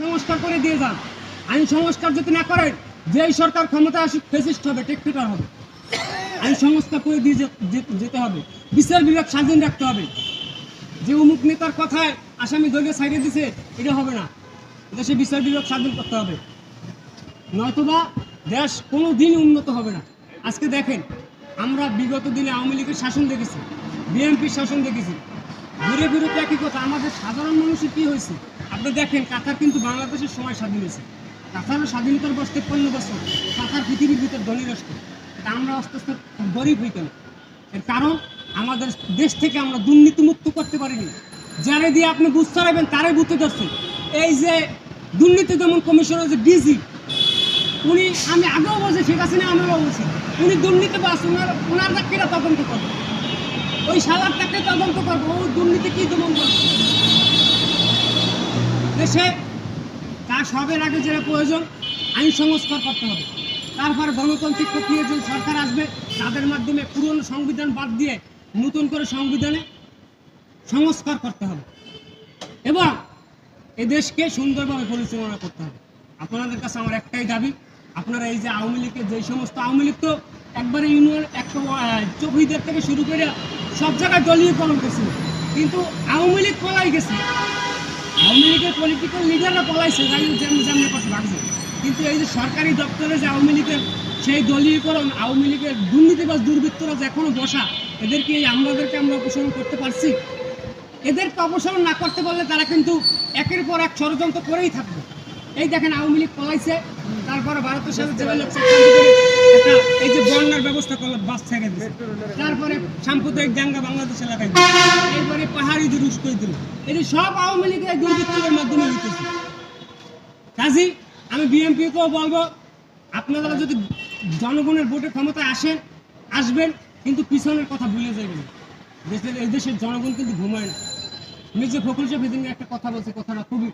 সংস্কার করে দিয়ে যান। আইন সংস্কার যদি না করেন, যেই সরকার ক্ষমতা আসুক, ফেসিস্ট হবে টেকফিটার হবে। আইন সংস্কার করে দিয়ে যেতে হবে। বিচার বিভাগ স্বাধীন রাখতে হবে। যে অমুক নেতার কথায় আসামি দলীয় সাইডে দিছে, এটা হবে না। দেশে বিচার বিভাগ স্বাধীন করতে হবে। নয়তোবা দেশ কোনো দিন উন্নত হবে না। আজকে দেখেন, আমরা বিগত দিনে আওয়ামী লীগের শাসন দেখেছি, বিএনপির শাসন দেখেছি। ঘুরে ঘুরে একই কথা, আমাদের সাধারণ মানুষের কী হয়েছে? আপনি দেখেন, কাতার কিন্তু বাংলাদেশের সময় স্বাধীন হয়েছে। কাতারের স্বাধীনতার বয়স তেপ্পান্ন বছর। কাতার পৃথিবীর ভিতর ধনী রাষ্ট্র। এটা আমরা আস্তে আস্তে গরিব হই কেন এর কারণ, আমাদের দেশ থেকে আমরা দুর্নীতিমুক্ত করতে পারিনি। যারে দিয়ে আপনি বুঝতে পারবেন তারাই বুঝতে ধরছে এই যে দুর্নীতি দমন কমিশনের যে ডিজি, উনি, আমি আগেও বলছি শেখ হাসিনা আমিও বলছি, উনি দুর্নীতি বাস ওনার ওনার চাকরিটা তদন্ত করবে। ওই সালার চাকরি তদন্ত করব, ও দুর্নীতি কি দমন করবে? দেশে তার সবের আগে যেটা প্রয়োজন, আইন সংস্কার করতে হবে। তারপরে গণতান্ত্রিক প্রক্রিয়া যে সরকার আসবে, তাদের মাধ্যমে পুরনো সংবিধান বাদ দিয়ে নতুন করে সংবিধানে সংস্কার করতে হবে। এবং এ দেশকে সুন্দরভাবে পরিচালনা করতে হবে। আপনাদের কাছে আমার একটাই দাবি, আপনারা এই যে আওয়ামী লীগের যে সমস্ত আওয়ামী লীগ তো একবারে ইউনিয়ন একটা থেকে শুরু করে সব জায়গায় দলীয়করণ করছিল কিন্তু আওয়ামী লীগ পলাই গেছে। আওয়ামী লীগের পলিটিক্যাল লিডাররা পলাইছে, যাই যেমন যেমন পাশে ভাগছে কিন্তু এই যে সরকারি দপ্তরে যে আওয়ামী লীগের সেই দলীয়করণ, আওয়ামী লীগের দুর্নীতিবাজ দুর্বৃত্তরা যে এখনও বসা এদেরকে এই আমলাদেরকে আমরা অপসারণ করতে পারছি? এদেরকে অপসারণ না করতে পারলে তারা কিন্তু একের পর এক ষড়যন্ত্র করেই থাকবে। এই দেখেন আওয়ামী লীগ পলাইছে, তারপরে ভারতের সাথে আপনারা যদি জনগণের ভোটে ক্ষমতায় আসেন, আসবেন, কিন্তু পিছনের কথা ভুলে যাবেন। দেশের এই দেশের জনগণ কিন্তু ঘুমায় না। মির্জা ফখরুল সাহেব একটা কথা বলছে, কথাটা খুবই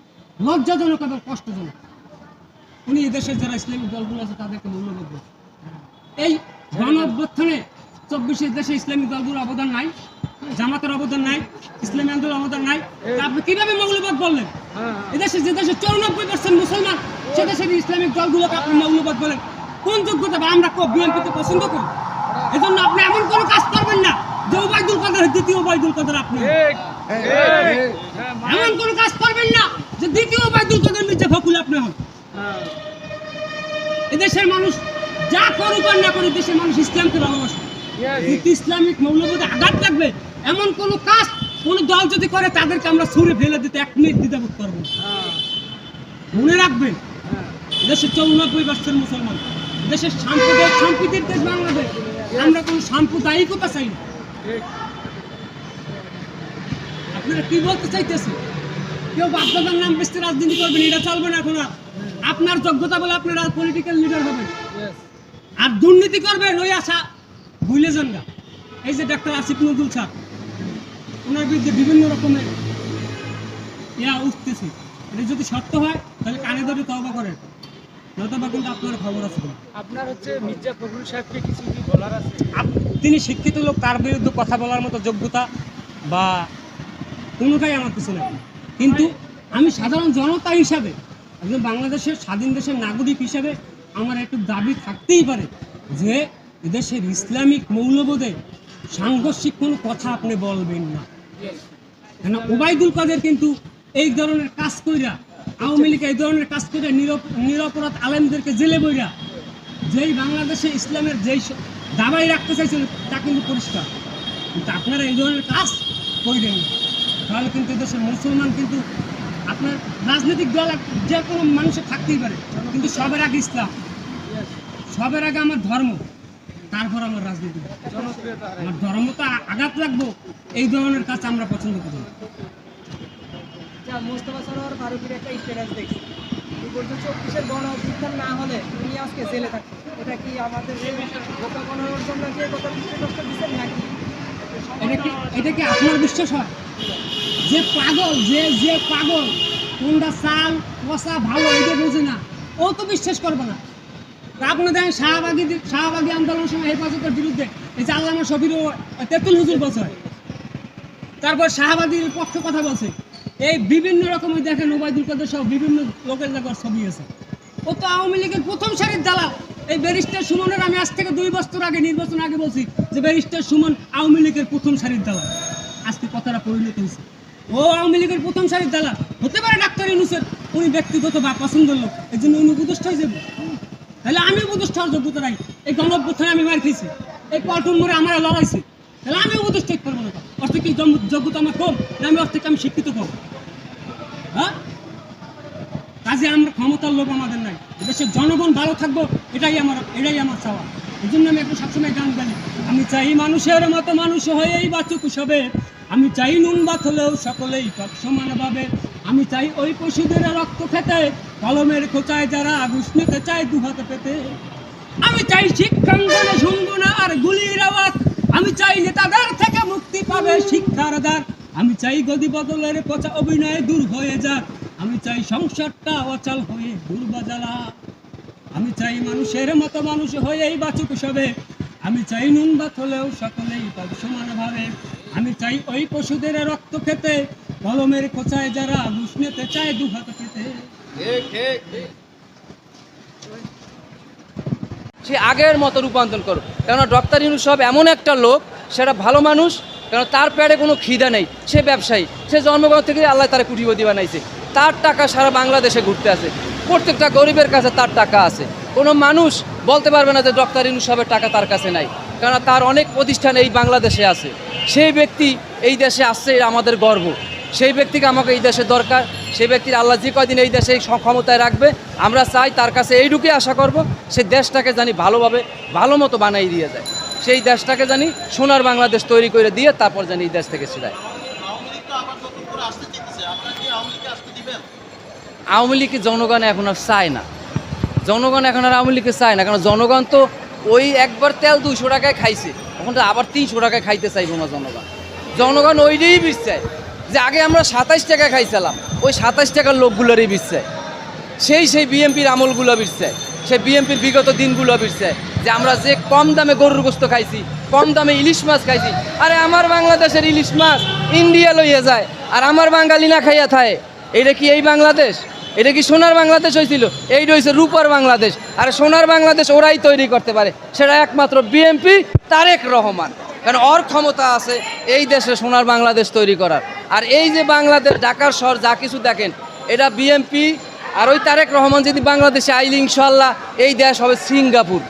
লজ্জাজনক এবং কষ্টজনক। উনি এদেশের যারা ইসলামিক দলগুলো আছে, তাদেরকে মূল্যবোধ গণ অভ্যুত্থানে চব্বিশের দেশে ইসলামিক দলগুলোর অবদান নাই জামাতের অবদান নাই ইসলামী আন্দোলন অবদান নাই। আপনি কীভাবে মৌলবাদ বললেন? এদেশে যে দেশে চৌরানব্বই পার্সেন্ট মুসলমান সে দেশের ইসলামিক দলগুলোকে আপনি মৌলবাদ বলেন। কোন যোগ্যতা বা আমরা বিএনপিতে পছন্দ করি? এজন্য আপনি এমন কোনো কাজ করবেন না যে ওবায়দুল কাদের দ্বিতীয় ওবায়দুল কাদের আপনি এমন কোনো কাজ করবেন না যে দ্বিতীয় ওবায়দুল কাদের মির্জা ফকুল আপনি হন। এদেশের মানুষ যা করুক আর না করুক দেশের মানুষ ইসলামকে ভালোবাসে। কিন্তু ইসলামিক মৌলবোধে আঘাত লাগবে। এমন কোন কাজ কোন দল যদি করে তাদেরকে আমরা ছুঁড়ে ফেলে দিতে এক মিনিট দ্বিধাবোধ করব মনে রাখবেন দেশের চৌরানব্বই পার্সেন্ট মুসলমান দেশের সাম্প্রদায়িক সম্প্রীতির দেশ বাংলাদেশ। আমরা কোনো সাম্প্রদায়িকতা চাই না। আপনারা কি বলতে চাইতেছেন? কেউ বাপদাদার নাম বেশি রাজনীতি করবেন এটা চলবে না এখন। আপনার যোগ্যতা বলে আপনারা পলিটিক্যাল লিডার হবেন। আর দুর্নীতি করবেন ওই আশা ভুলে যান না এই যে ডাক্তার আসিফ নজরুল স্যার ওনার বিরুদ্ধে বিভিন্ন রকমের ইয়া উঠতেছে। এটা যদি সত্য হয় তাহলে কানে ধরে তবা করেন। নয়তোবা কিন্তু আপনার খবর আছে। আপনার হচ্ছে মির্জা ফখরুল সাহেবকে কিছু কি বলার আছে? তিনি শিক্ষিত লোক তার বিরুদ্ধে কথা বলার মতো যোগ্যতা বা কোনোটাই আমার কিছু নেই। কিন্তু আমি সাধারণ জনতা হিসাবে একজন বাংলাদেশের স্বাধীন দেশের নাগরিক হিসাবে আমার একটু দাবি থাকতেই পারে যে দেশের ইসলামিক মৌলবোধে সাংঘর্ষিক কোনো কথা আপনি বলবেন না। কেন ওবায়দুল কাদের কিন্তু এই ধরনের কাজ কইরা, আওয়ামী লীগ এই ধরনের কাজ নিরপ- নিরপরাধ আলেমদেরকে জেলে বইরা যেই বাংলাদেশে ইসলামের যেই দাবাই রাখতে চাইছিল তা কিন্তু পরিষ্কার। কিন্তু আপনারা এই ধরনের কাজ করেন তাহলে কিন্তু দেশের মুসলমান কিন্তু আপনার রাজনৈতিক দল যে কোনো মানুষের থাকতেই পারে, কিন্তু সবার আগে ইসলাম। সবার আগে আমার ধর্ম তারপর আমার রাজনীতি। আমার ধর্মটা আঘাত লাগবো এই ধরনের কাজ আমরা পছন্দ করি যা মোস্তফা সরোয়ার ফারুকের একটা স্ট্যাটাস চব্বিশের গণ অভ্যুত্থান না হলে উনি আজকে জেলে থাকতেন এটা কি আমাদের কি কথা দিচ্ছেন নাকি? এটা কি এটা কি আপনার বিশ্বাস হয়? যে পাগল যে যে পাগল কোনটা চাল পচা ভালো এটা বোঝে না ও তো বিশ্বাস করবে না। আপনি দেখেন শাহবাগী শাহবাগী আন্দোলনের সময় হেফাজতের বিরুদ্ধে এই যে আল্লামা শবির তেতুল হুজুর বলছে। তারপর শাহবাগীর পক্ষে কথা বলছে। এই বিভিন্ন রকমের দেখেন ওবায়দুল কাদের সহ বিভিন্ন লোকের জায়গার ছবি আছে। ও তো আওয়ামী লীগের প্রথম সারির দালাল। এই ব্যারিস্টার সুমনের আমি আজ থেকে দুই বছর আগে, নির্বাচন আগে বলছি যে ব্যারিস্টার সুমন আওয়ামী লীগের প্রথম সারির দালাল। আজকে কথাটা পরিণত হয়েছে। ও আওয়ামী লীগের প্রথম সারির দালাল। হতে পারে ডাক্তার ইউনুসের, উনি ব্যক্তিগত বা পছন্দের লোক। এই জন্য উনি উপদেষ্টা হয়ে যাবে তাহলে আমি উপদেষ্টা হওয়ার যোগ্যতা নাই। এই গণঅভ্যুত্থানে আমি মার খেয়েছি। এই পল্টন মোড়ে আমার লড়াইছি। তাহলে আমি উপদেষ্টা পারব না অর্থ কি যোগ্যতা আমার কম না আমি অর্থ আমি শিক্ষিত কম। হ্যাঁ? কাজে আমরা ক্ষমতার লোক আমাদের নাই। দেশের জনগণ ভালো থাকব, এটাই আমার এটাই আমার চাওয়া। এই জন্য আমি একটু সবসময় গান গাই। আমি চাই মানুষের মতো মানুষ হয়েই বাঁচুক সবে। আমি চাই নুন ভাত হলেও সকলেই সমানভাবে আমি চাই ওই পশুদের রক্ত খেতে কলমের খোঁচায় যারা ঘুষ নিতে চায় দু হাতে পেতে। আমি চাই শিক্ষাঙ্গনে শুনব না আর গুলির আওয়াজ। আমি চাই নেতাদের থেকে মুক্তি পাবে শিক্ষার দ্বার আমি চাই গদি বদলের পচা অভিনয় দূর হয়ে যাক। আমি চাই সংসারটা অচল হয়ে দুর্বাজালা আমি চাই মানুষের মতো মানুষ হয়েই বাঁচুক সবে। আমি চাই নুন ভাত হলেও সকলেই পাবে সমানভাবে আমি চাই ওই পশুদের রক্ত খেতে। কলমের খোঁচায় যারা ঘুষ নিতে চায় দু হাত পেতে। সে আগের মতো রূপান্তর করো। কেননা ডক্টর ইউনুস সব এমন একটা লোক সেটা ভালো মানুষ, কেন তার পেটে কোনো খিদা নেই, সে ব্যবসায়ী। সে জন্মগ্রহণ থেকে আল্লাহ তার কুটিপতি বানাইছে। তার টাকা সারা বাংলাদেশে ঘুরতে আছে। প্রত্যেকটা গরিবের কাছে তার টাকা আছে। কোনো মানুষ বলতে পারবে না যে ডক্টর ইউনুস সাহেবের টাকা তার কাছে নাই। কেননা তার অনেক প্রতিষ্ঠান এই বাংলাদেশে আছে। সেই ব্যক্তি এই দেশে আসছে আমাদের গর্ব। সেই ব্যক্তিকে আমাকে এই দেশে দরকার, সেই ব্যক্তির আল্লাহ যে কয়দিন এই দেশে ক্ষমতায় রাখবে, আমরা চাই তার কাছে এইটুকুই আশা করব, সে দেশটাকে জানি ভালোভাবে, ভালো মতো বানাই দিয়ে যায়। সেই দেশটাকে জানি সোনার বাংলাদেশ তৈরি করে দিয়ে তারপর জানি এই দেশ থেকে ছিলায়। আওয়ামী লীগকে জনগণ এখন আর চায় না। জনগণ এখন আর আওয়ামী লীগকে চায় না, কারণ জনগণ তো ওই একবার তেল দুইশো টাকায় খাইছে, এখন তো আবার তিনশো টাকায় খাইতে চাইব না জনগণ। জনগণ ওইটাই চায় যে আগে আমরা সাতাইশ টাকা খাইছিলাম, ওই সাতাইশ টাকার লোকগুলোরই বিষ চায় সেই সেই বিএমপির আমলগুলো বিরছে সেই বিএমপির বিগত দিনগুলো বিরছে যে আমরা যে কম দামে গরুর গোস্ত খাইছি, কম দামে ইলিশ মাছ খাইছি, আরে আমার বাংলাদেশের ইলিশ মাছ ইন্ডিয়া লইয়া যায়, আর আমার বাঙালি না খাইয়া থায়। এটা কি এই বাংলাদেশ? এটা কি সোনার বাংলাদেশ হয়েছিল এইটা হয়েছে রূপার বাংলাদেশ। আর সোনার বাংলাদেশ ওরাই তৈরি করতে পারে। সেটা একমাত্র বিএমপি তারেক রহমান। কারণ ওর ক্ষমতা আছে এই দেশে সোনার বাংলাদেশ তৈরি করার। আর এই যে বাংলাদেশ, ঢাকার শহর, যা কিছু দেখেন, এটা বিএমপি আর ওই তারেক রহমান যদি বাংলাদেশে আইলে ইনশাল্লাহ এই দেশ হবে সিঙ্গাপুর।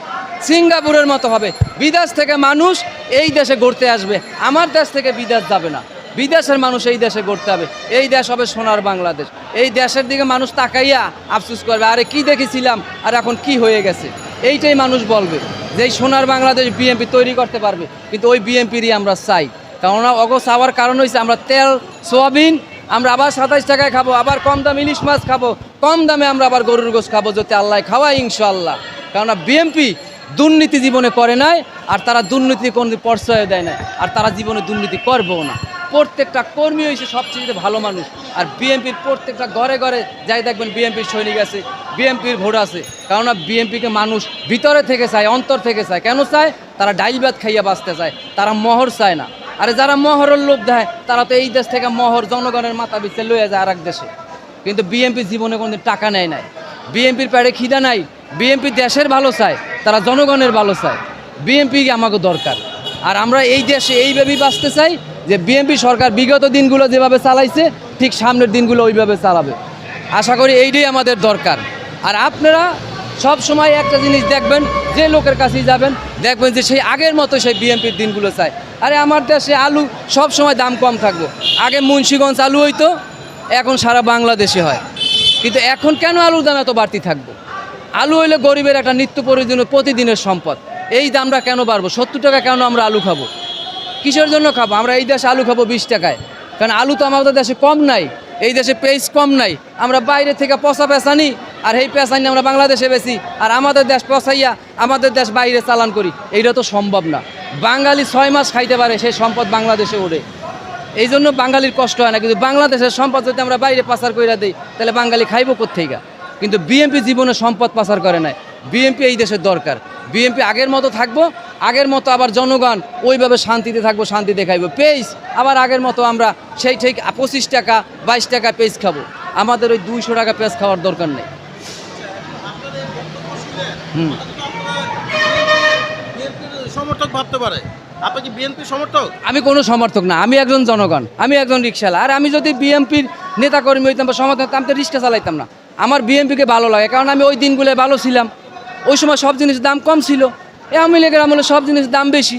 সিঙ্গাপুরের মতো হবে। বিদেশ থেকে মানুষ এই দেশে গড়তে আসবে। আমার দেশ থেকে বিদেশ যাবে না। বিদেশের মানুষ এই দেশে গড়তে হবে। এই দেশ হবে সোনার বাংলাদেশ। এই দেশের দিকে মানুষ তাকাইয়া আফসুস করবে, আরে কি দেখেছিলাম? আর এখন কি হয়ে গেছে? এইটাই মানুষ বলবে। যে সোনার বাংলাদেশ বিএনপি তৈরি করতে পারবে, কিন্তু ওই বিএনপিরই আমরা চাই। কেননা অগো চাওয়ার কারণ হয়েছে আমরা তেল, সোয়াবিন, আমরা আবার সাতাইশ টাকায় খাব, আবার কম দামে ইলিশ মাছ খাব, কম দামে আমরা আবার গরুর গোশ খাব যাতে আল্লাহ খাওয়াই ইনশাল্লাহ কেননা বিএমপি দুর্নীতি জীবনে করে নাই, আর তারা দুর্নীতি কোনো প্রশ্রয় দেয় না আর তারা জীবনে দুর্নীতি করবেও না। প্রত্যেকটা কর্মী হয়েছে সবচেয়ে ভালো মানুষ, আর বিএনপির প্রত্যেকটা ঘরে ঘরে যাই দেখবেন বিএনপির সৈনিক আছে বিএনপির ভোট আছে, কেননা বিএনপিকে মানুষ ভিতরে থেকে চায়, অন্তর থেকে চায়। কেন চায়? তারা ডাইল ভাত খাইয়া বাঁচতে চায়, তারা মোহর চায় না। আরে যারা মহরের লোভ দেয় তারা তো এই দেশ থেকে মহর জনগণের মাথা বিচ্ছে লয়ে যায় আর এক দেশে। কিন্তু বিএনপি জীবনে কোনোদিন টাকা নেয় নাই। বিএনপির পেটে খিদা নাই, বিএনপি দেশের ভালো চায়, তারা জনগণের ভালো চায়। বিএনপি আমাকে দরকার। আর আমরা এই দেশে এইভাবেই বাঁচতে চাই যে বিএনপি সরকার বিগত দিনগুলো যেভাবে চালাইছে, ঠিক সামনের দিনগুলো ওইভাবে চালাবে। আশা করি এইটাই আমাদের দরকার। আর আপনারা সব সময় একটা জিনিস দেখবেন, যে লোকের কাছেই যাবেন দেখবেন যে সেই আগের মতো সেই বিএনপির দিনগুলো চায়। আরে আমার দেশে আলু সব সময় দাম কম থাকব। আগে মুন্সিগঞ্জ আলু হইতো, এখন সারা বাংলাদেশে হয়। কিন্তু এখন কেন আলুর দাম এত বাড়তি থাকব? আলু হইলে গরিবের একটা নিত্য প্রয়োজনীয় প্রতিদিনের সম্পদ। এই দামটা কেন বাড়বো? সত্তর টাকা কেন আমরা আলু খাব? কিসের জন্য খাব? আমরা এই দেশে আলু খাব বিশ টাকায়। কারণ আলু তো আমাদের দেশে কম নাই। এই দেশে পেস কম নাই। আমরা বাইরে থেকে পচা পেঁচা নিই আর এই পেঁচা নিয়ে আমরা বাংলাদেশে বেশি আর আমাদের দেশ পচাইয়া আমাদের দেশ বাইরে চালান করি। এইটা তো সম্ভব না। বাঙালি ছয় মাস খাইতে পারে, সেই সম্পদ বাংলাদেশে ওঠে। এই জন্য বাঙালির কষ্ট হয় না, কিন্তু বাংলাদেশের সম্পদ যদি আমরা বাইরে পাচার করে দিই, তাহলে বাঙালি খাইব কোথেকে কিন্তু বিএনপি জীবনে সম্পদ পাচার করে নাই। বিএনপি এই দেশের দরকার। বিএনপি আগের মতো থাকব আগের মতো আবার জনগণ ওইভাবে শান্তিতে থাকব শান্তিতে খাইবো। পেজ আবার আগের মতো আমরা সেই ঠিক পঁচিশ টাকা বাইশ টাকা পেজ খাব। আমাদের ওই দুইশো টাকা পেজ খাওয়ার দরকার নেই। হুম। সমর্থক ভাবতে পারে। আপনি কি বিএনপি সমর্থক? আমি কোনো সমর্থক না আমি একজন জনগণ আমি একজন রিক্সাওয়ালা আর আমি যদি বিএমপির নেতাকর্মী হইতাম বা সমর্থক আমি তো রিক্সা চালাইতাম না। আমার বিএমপিকে ভালো লাগে কারণ আমি ওই দিনগুলো ভালো ছিলাম। ওই সময় সব জিনিসের দাম কম ছিল। আওয়ামী লীগের আমলে সব জিনিসের দাম বেশি।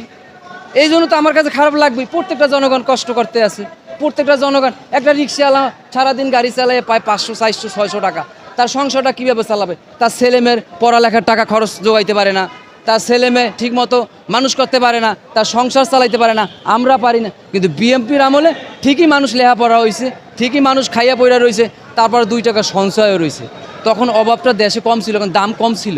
এই জন্য তো আমার কাছে খারাপ লাগবে। প্রত্যেকটা জনগণ কষ্ট করতে আছে। প্রত্যেকটা জনগণ একটা রিক্সাওয়ালা সারাদিন গাড়ি চালায় পায় পাঁচশো, চারশো, ছয়শো টাকা। তার সংসারটা কীভাবে চালাবে? তার ছেলেমেয়ের পড়ালেখার টাকা খরচ জোগাইতে পারে না। তার ছেলে মেয়ে ঠিক মতো মানুষ করতে পারে না। তার সংসার চালাইতে পারে না। আমরা পারি না। কিন্তু বিএমপির আমলে ঠিকই মানুষ লেখাপড়া হয়েছে ঠিকই মানুষ খাইয়া পয়রা রয়েছে তারপর দুই টাকা সঞ্চয়ও রয়েছে তখন অভাবটা দেশে কম ছিল, কারণ দাম কম ছিল।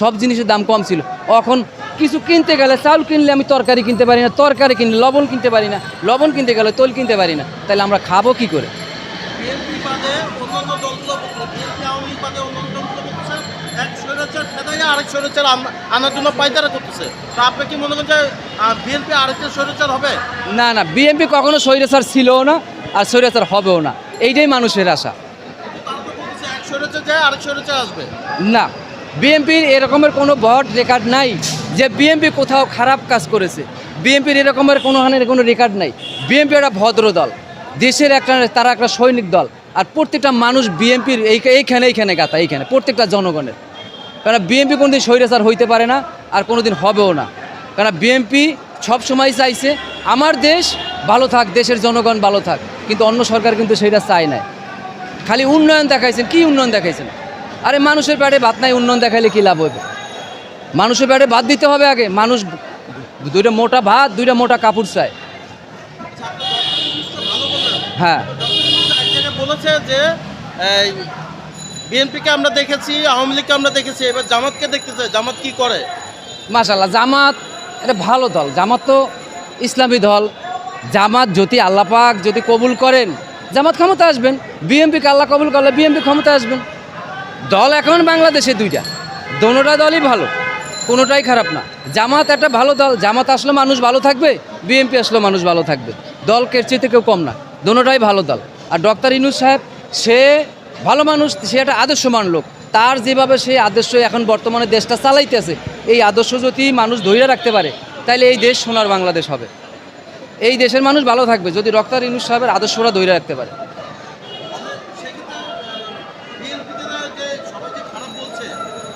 সব জিনিসের দাম কম ছিল। এখন কিছু কিনতে গেলে চাউল কিনলে আমি তরকারি কিনতে পারি না তরকারি কিনলে লবণ কিনতে পারি না লবণ কিনতে গেলে তোল কিনতে পারি না। তাহলে আমরা খাব কি করে? বিএনপি বিএনপি বিএনপি না না বিএমপি কখনো স্বৈরাচার ছিলও না আর স্বৈরাচার হবেও না। এইটাই মানুষের আশা। না বিএনপির এরকমের কোনো ভোট রেকর্ড নাই যে বিএনপি কোথাও খারাপ কাজ করেছে। বিএনপির এরকমের কোনো হানের কোনো রেকর্ড নাই। বিএনপি একটা ভদ্র দল। দেশের একটা, তারা একটা সৈনিক দল। আর প্রত্যেকটা মানুষ বিএনপির এই, এইখানে এইখানে গাতা, এইখানে, প্রত্যেকটা জনগণের। কারণ বিএনপি কোনোদিন স্বৈরাচার হইতে পারে না আর কোনোদিন হবেও না। কারণ বিএনপি সবসময় চাইছে, আমার দেশ ভালো থাক, দেশের জনগণ ভালো থাক। কিন্তু অন্য সরকার কিন্তু সেটা চায় না খালি উন্নয়ন দেখাইছেন, কি উন্নয়ন দেখাইছেন? আরে মানুষের পেটে ভাত নাই উন্নয়ন দেখাইলে কি লাভ হবে মানুষের পেটে ভাত দিতে হবে আগে। মানুষ দুইটা মোটা ভাত দুইটা মোটা কাপড় চায়। হ্যাঁ। বলেছে যে বিএনপিকে আমরা দেখেছি আওয়ামী লীগকে আমরা দেখেছি এবার জামাতকে দেখতেছে জামাত কি করে? মাশাল্লাহ জামাত এটা ভালো দল। জামাত তো ইসলামী দল। জামাত যদি আল্লাপাক যদি কবুল করেন জামাত ক্ষমতা আসবেন। বিএমপিকে আল্লাহ কবুল করলে বিএমপি ক্ষমতা আসবেন। দল এখন বাংলাদেশে দুইটা। দোনোটা দলই ভালো, কোনোটাই খারাপ না। জামাত একটা ভালো দল, জামাত আসলে মানুষ ভালো থাকবে বিএমপি আসলে মানুষ ভালো থাকবে। দল চেয়ে কেউ কম না, দোনোটাই ভালো দল। আর ডক্টর ইনুস সাহেব, সে ভালো মানুষ, সে একটা আদর্শমান লোক। তার যেভাবে সেই আদর্শ এখন বর্তমানে দেশটা চালাইতেছে, এই আদর্শ যদি মানুষ ধৈর্য রাখতে পারে তাহলে এই দেশ সোনার বাংলাদেশ হবে। এই দেশের মানুষ ভালো থাকবে, যদি ডক্টর ইনুস সাহেবের আদর্শরা ধৈর্য রাখতে পারে বিএনপিতে যে সবাই যে খারাপ বলছে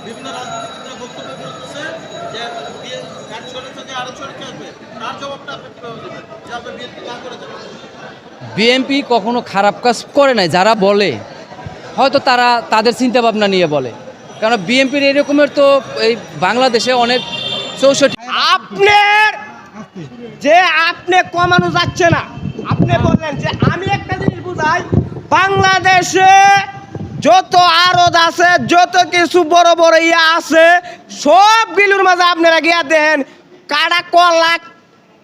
বিভিন্ন রাজনীতিবিদরা বক্তব্য বলতেছে যে এক স্বৈরাচার যে আরেক স্বৈরাচার আসবে? তার জবাবটা আপনি কীভাবে দেবেন যে আপনি বিএনপি না করে দেবেন বিএনপি কখনো খারাপ কাজ করে নাই যারা বলে হয়তো তারা তাদের চিন্তা ভাবনা নিয়ে বলে। কারণ বিএনপির এরকমের তো এই বাংলাদেশে অনেক চৌষট্টি আপনার যে আপনি কমানো যাচ্ছে না। আপনি বললেন যে আমি একটা জিনিস বুঝাই বাংলাদেশে যত আরদ আছে, যত কিছু বড় বড় ইয়া আছে, সবগুলোর মাঝে আপনারা গিয়া দেখেন কারা ক লাখ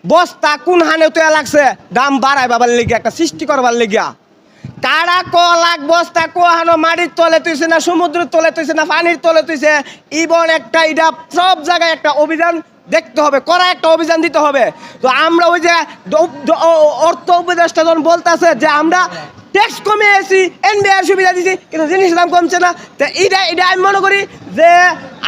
বস্তা কোন হানে তো লাগছে, দাম বাড়ায় বাবার লেগে, একটা সৃষ্টি করবার লেগিয়া। কারা ক লাখ বস্তা কোহানো মাটির তলে তুইছে না, সমুদ্রের তলে তুইছে না, পানির তলে তুইছে ইবন একটা এটা সব জায়গায় একটা অভিযান দেখতে হবে করা একটা অভিযান দিতে হবে। তো আমরা ওই যে অর্থ উপদেষ্টা যখন বলতেছে যে আমরা ট্যাক্স কমিয়েছি এনবিআর সুবিধা দিছি, কিন্তু জিনিসের দাম কমছে না। তো এটা এটা আমি মনে করি যে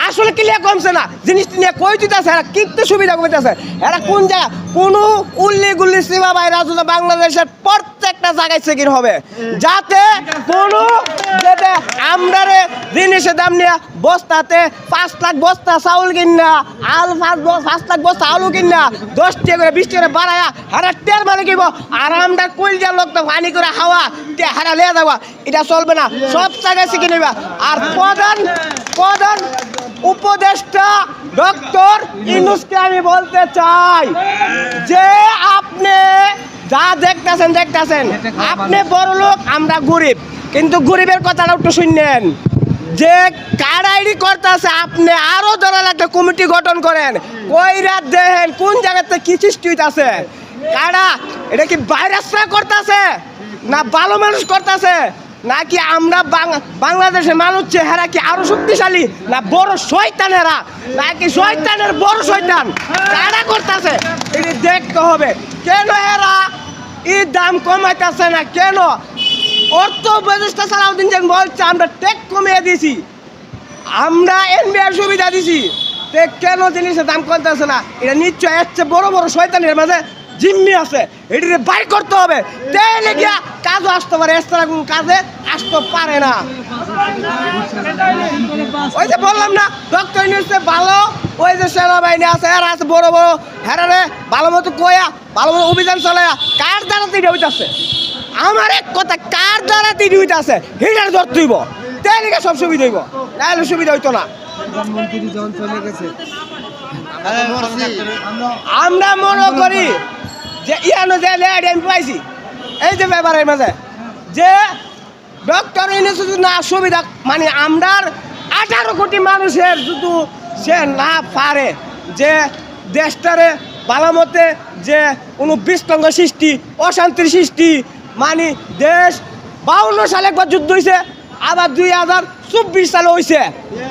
আসলে ক্লিয়ার কমছে না। জিনিসটা নিয়ে কই দিতেছে এরা কিন্তু সুবিধা কমিতেছে এরা কোন জায়গা কোনো উল্লি গুল্লি সীমা বাইরা যদি বাংলাদেশের প্রত্যেকটা জায়গায় চেকিং হবে। যাতে কোনো যাতে আমরা রে জিনিসের দাম নিয়ে বস্তাতে পাঁচ লাখ বস্তা চাউল কিনা, আল পাঁচ পাঁচ লাখ বস্তা আলু কিনা, দশ টাকা করে, বিশ টাকা বাড়ায়া হারা তেল মানে কিব আর আমরা কইলজার লোক তো পানি করে হাওয়া হারা লিয়ে যাওয়া। এটা চলবে না। সব জায়গায় শিখে নেবা আর প্রধান প্রধান উপদেষ্টা ডক্টর ইনুসকে আমি বলতে চাই যে আপনি যা দেখতেছেন দেখতেছেন। আপনি বড় লোক আমরা গরিব। কিন্তু গরিবের কথাটা একটু শুনলেন যে কারাইরি করতেছে আপনি আরও ধরা একটা কমিটি গঠন করেন। কইরা দেখেন কোন জায়গাতে কি সৃষ্টি হইতাছে। কারা? এটা কি ভাইরাসরা করতেছে? না ভালো মানুষ করতেছে? নাকি আমরা বাংলাদেশের মানুষ চেহারা কি আরও শক্তিশালী? না বড় শয়তানেরা? নাকি শয়তানের বড় শয়তান? কারা করতেছে? এটি দেখতে হবে। কেন এরা? এই দাম কমাইতেছে না, কেন? অর্থ উপদেষ্টা সালাউদ্দিন যেন বলছে, আমরা টেক কমিয়ে দিয়েছি। আমরা এনবিআর সুবিধা দিছি কেন জিনিসের দাম কমতেছে না? এটা নিশ্চয় চেয়ে বড় বড় শয়তানের মাঝে জিম্মি আছে। এটিকে বাই করতে হবে। তাইলে গিয়া কাজও আসতে পারে এছাড়া কোনো কাজে আসতে পারে না। ওই যে বললাম না ডক্টর ইউনিভার্সিটি ভালো ওই যে সেনাবাহিনী আছে এরা আছে বড় বড় হেরারে ভালো মতো কয়া ভালো মতো অভিযান চালায়া কার দ্বারা তিন হইতাছে? আমার এক কথা কার দ্বারা তিন হইতাছে? হিটার ধরতে হইব তাইলে গিয়া সব সুবিধা হইব। নাহলে সুবিধা হইতো না। আমরা মনে করি যে ইয়ানো যে লেড আমি পাইছি, এই যে ব্যাপারের মাঝে, যে ডক্টর ইউনিভার্সিটি না সুবিধা মানে আমরার আঠারো কোটি মানুষের শুধু সে না পারে, যে দেশটারে ভালো মতে যে কোনো বিস্তঙ্গ সৃষ্টি, অশান্তির সৃষ্টি মানে দেশ বাউন্ন সালে একবার যুদ্ধ হয়েছে আবার দুই হাজার চব্বিশ সালে হয়েছে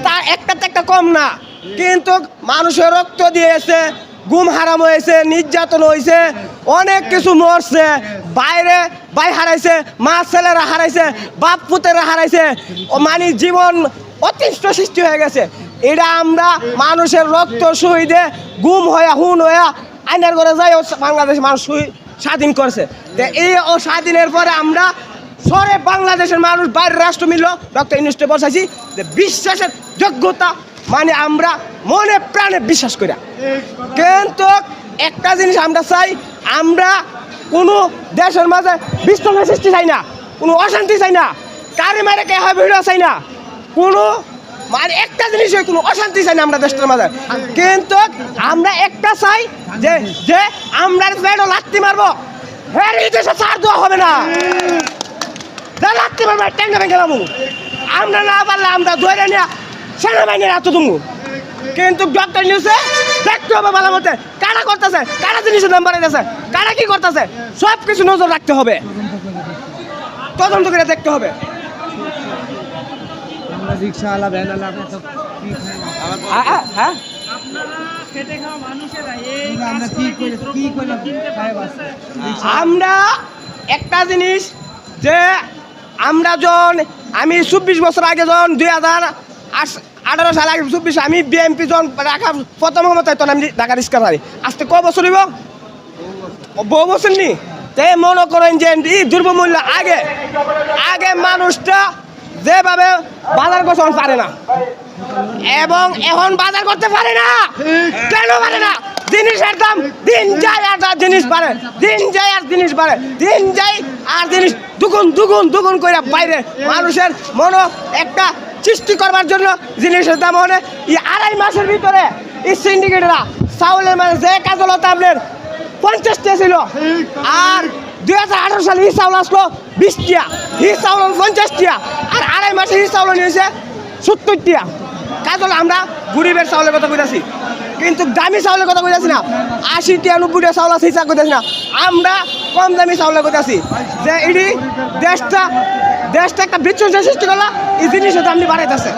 তা একটা একটা কম না। কিন্তু মানুষের রক্ত দিয়েছে গুম হারাম হয়েছে, নির্যাতন হয়েছে, অনেক কিছু মরছে, বাইরে ভাই হারাইছে, মা ছেলেরা হারাইছে, বাপ পুতেরা হারাইছে মানে জীবন অতিষ্ঠ সৃষ্টি হয়ে গেছে। এটা আমরা মানুষের রক্ত শহীদে গুম হয়ে হুন হয়ে আইনার করে যাই বাংলাদেশ মানুষ স্বাধীন করেছে। এই ও স্বাধীনের পরে আমরা সরে বাংলাদেশের মানুষ, বাইরের রাষ্ট্র মিলল ডক্টর ইউনিস্টে বসাইছি। যে বিশ্বাসের যোগ্যতা মানে আমরা মনে প্রাণে বিশ্বাস করি কিন্তু একটা জিনিস আমরা চাই, আমরা কোনো দেশের মাঝে বিশৃঙ্খলা সৃষ্টি চাই না, কোনো অশান্তি চাই না, কারে মারে কে হয় ভিডিও চাই না, কোনো মানে একটা জিনিস হয় কোনো অশান্তি চাই না আমরা দেশটার মাঝে। কিন্তু আমরা একটা চাই যে যে আমরা পেটও লাত্তি মারবো হ্যাঁ এই দেশে দেওয়া হবে না। যা লাগতে পারবে ট্যাঙ্গা ভেঙে যাব আমরা না পারলে আমরা ধরে নিয়ে সেনাবাহিনীর এত কিন্তু ডক্টর নিউজে দেখতে হবে ভালো মতে। কারা করতেছে? কারা জিনিসের দাম বাড়াইতেছে কারা কি করতেছে? সব কিছু নজর রাখতে হবে। তদন্ত করে দেখতে হবে। আমরা হ্যাঁ একটা জিনিস যে আমরা যখন আমি চব্বিশ বছর আগে যখন দুই হাজার আঠারো সাল আগে চব্বিশ, আমি বিএমপি যখন রাখা প্রথম ক্ষমতায় তখন আমি ঢাকা রিক্সা পারি আজকে ক বছর হইব? বহু বছর নি? তে মনে করেন যে এই দ্রব্যমূল্য আগে আগে মানুষটা যেভাবে বাজার করছে পারে না। এবং এখন বাজার করতে পারে না। কেন পারে না? জিনিসের দাম দিন যায় আর জিনিস বাড়ে। দিন যায় আর জিনিস বাড়ে। দিন যায় আর জিনিস দুগুণ দুগুণ দুগুণ করে বাইরে মানুষের মনো একটা সৃষ্টি করবার জন্য জিনিসের দাম মানে এই আড়াই মাসের ভিতরে এই সিন্ডিকেটরা চাউলের মানে যে কাজলতা আপনার পঞ্চাশটা ছিল। আর দুই হাজার আঠারো সালে ই চাউল আসলো বিশ টিয়া হি চাউল পঞ্চাশ টিয়া আর আড়াই মাসে হি চাউল নিয়েছে সত্তর টিয়া কাজল আমরা গরিবের চাউলের কথা কইতাছি। কিন্তু দামি চাউলের কথা কইতাছি না। আশি টিয়া নব্বই চাউল আছে, হিসাব করতে না। আমরা কম দামি চাউলের কথা আছি। যে এটি দেশটা দেশটা একটা বিচ্ছন্নের সৃষ্টি করলা, এই জিনিসের দাম বাড়াইতেছে